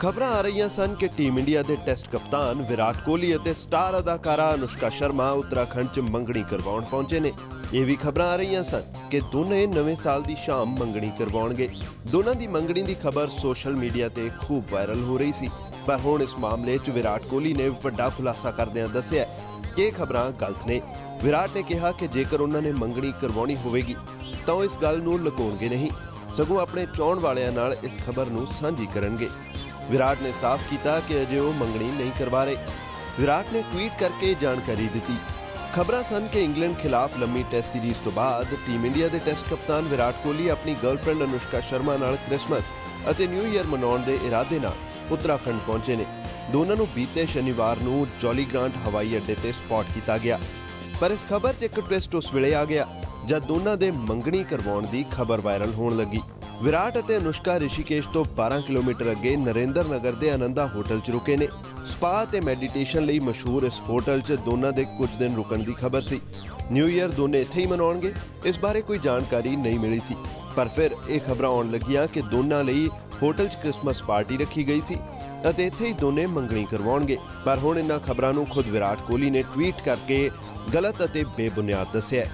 ਖਬਰਾਂ ਆ ਰਹੀਆਂ ਸਨ ਕਿ ਟੀਮ ਇੰਡੀਆ ਦੇ ਟੈਸਟ ਕਪਤਾਨ ਵਿਰਾਟ ਕੋਹਲੀ ਅਤੇ ਸਟਾਰ ਅਦਾਕਾਰਾ ਅਨੁਸ਼ਕਾ ਸ਼ਰਮਾ ਉੱਤਰਾਖੰਡ 'ਚ ਮੰਗਣੀ ਕਰਵਾਉਣ ਪਹੁੰਚੇ ਨੇ। ਇਹ ਵੀ ਖਬਰਾਂ ਆ ਰਹੀਆਂ ਸਨ ਕਿ ਦੋਨੇ ਨਵੇਂ ਸਾਲ ਦੀ ਸ਼ਾਮ ਮੰਗਣੀ ਕਰਵਾਉਣਗੇ। ਦੋਨਾਂ ਦੀ ਮੰਗਣੀ ਦੀ ਖਬਰ ਸੋਸ਼ਲ ਮੀਡੀਆ ਤੇ ਖੂਬ ਵਾਇਰਲ ਹੋ ਰਹੀ ਸੀ। ਪਰ ਹੁਣ ਇਸ ਮਾਮਲੇ 'ਚ ਵਿਰਾਟ ਕੋਹਲੀ ਨੇ ਵੱਡਾ ਖੁਲਾਸਾ ਕਰਦਿਆਂ ਦੱਸਿਆ ਕਿ ਇਹ ਖਬਰਾਂ ਗਲਤ ਨੇ। ਵਿਰਾਟ ਨੇ ਕਿਹਾ ਕਿ ਜੇਕਰ ਉਹਨਾਂ ਨੇ ਮੰਗਣੀ ਕਰਵਾਉਣੀ ਹੋਵੇਗੀ, ਤਾਂ ਉਹ ਇਸ ਗੱਲ ਨੂੰ ਲੁਕਾਉਣਗੇ ਨਹੀਂ। ਸਗੋਂ ਆਪਣੇ ਚਾਹਣ ਵਾਲਿਆਂ ਨਾਲ ਇਸ ਖਬਰ ਨੂੰ ਸਾਂਝੀ ਕਰਨਗੇ। ਵਿਰਾਟ ਨੇ ਸਾਫ਼ ਕੀਤਾ ਕਿ ਅਜੇ ਉਹ ਮੰਗਣੀ ਨਹੀਂ ਕਰਵਾ ਰਹੇ। ਵਿਰਾਟ ਨੇ ਟਵੀਟ ਕਰਕੇ ਜਾਣਕਾਰੀ ਦਿੱਤੀ। ਖਬਰਾਂ ਸਨ ਕਿ ਇੰਗਲੈਂਡ ਖਿਲਾਫ ਲੰਮੀ ਟੈਸਟ ਸੀਰੀਜ਼ ਤੋਂ ਬਾਅਦ ਟੀਮ ਇੰਡੀਆ ਦੇ ਟੈਸਟ ਕਪਤਾਨ ਵਿਰਾਟ ਕੋਹਲੀ ਆਪਣੀ ਗਰਲਫ੍ਰੈਂਡ ਅਨੁਸ਼ਕਾ ਸ਼ਰਮਾ ਨਾਲ ਕ੍ਰਿਸਮਸ ਅਤੇ ਨਿਊ ਈਅਰ ਮਨਾਉਣ ਦੇ ਇਰਾਦੇ ਨਾਲ ਉੱਤਰਾਖੰਡ ਪਹੁੰਚੇ ਨੇ। ਦੋਨਾਂ ਨੂੰ ਬੀਤੇ ਸ਼ਨੀਵਾਰ ਨੂੰ ਜੋਲੀ ਗ੍ਰਾਂਟ ਹਵਾਈ ਅੱਡੇ ਤੇ ਸਪੌਟ ਕੀਤਾ ਗਿਆ। ਪਰ ਇਸ ਖਬਰ 'ਚ ਇੱਕ ਟਵਿਸਟ ਉਸ ਵੇਲੇ ਆ ਗਿਆ। ਜਦ ਦੋਨਾਂ ਦੇ ਮੰਗਣੀ ਕਰਵਾਉਣ ਦੀ ਖਬਰ ਵਾਇਰਲ ਹੋਣ ਲੱਗੀ। ਵਿਰਾਟ ਅਤੇ ਅਨੁਸ਼ਕਾ ਰਿਸ਼ੀਕੇਸ਼ ਤੋਂ 12 ਕਿਲੋਮੀਟਰ ਅੱਗੇ ਨਰਿੰਦਰ ਨਗਰ ਦੇ ਆਨੰਦਾ ਹੋਟਲ 'ਚ ਰੁਕੇ ਨੇ। ਸਪਾ ਤੇ ਮੈਡੀਟੇਸ਼ਨ ਲਈ ਮਸ਼ਹੂਰ ਇਸ ਹੋਟਲ 'ਚ ਦੋਨਾਂ ਦੇ ਕੁਝ ਦਿਨ ਰੁਕਣ ਦੀ ਖਬਰ ਸੀ। ਨਿਊ ਈਅਰ ਦੋਨੇ ਇੱਥੇ ਹੀ ਮਨਾਉਣਗੇ, ਇਸ ਬਾਰੇ ਕੋਈ ਜਾਣਕਾਰੀ ਨਹੀਂ ਮਿਲੀ ਸੀ। ਪਰ ਫਿਰ ਇਹ ਖਬਰਾਂ ਆਉਣ ਲੱਗੀਆਂ ਕਿ ਦੋਨਾਂ ਲਈ ਹੋਟਲ 'ਚ ਕ੍ਰਿਸਮਸ ਪਾਰਟੀ ਰੱਖੀ ਗਈ ਸੀ ਅਤੇ ਇੱਥੇ ਹੀ ਦੋਨੇ ਮੰਗਣੀ ਕਰਵਾਉਣਗੇ। ਪਰ ਹੁਣ ਇਹਨਾਂ ਖਬਰਾਂ ਨੂੰ ਖੁਦ ਵਿਰਾਟ ਕੋਹਲੀ ਨੇ ਟਵੀਟ ਕਰਕੇ ਗਲਤ ਅਤੇ ਬੇਬੁਨਿਆਦ ਦੱਸਿਆ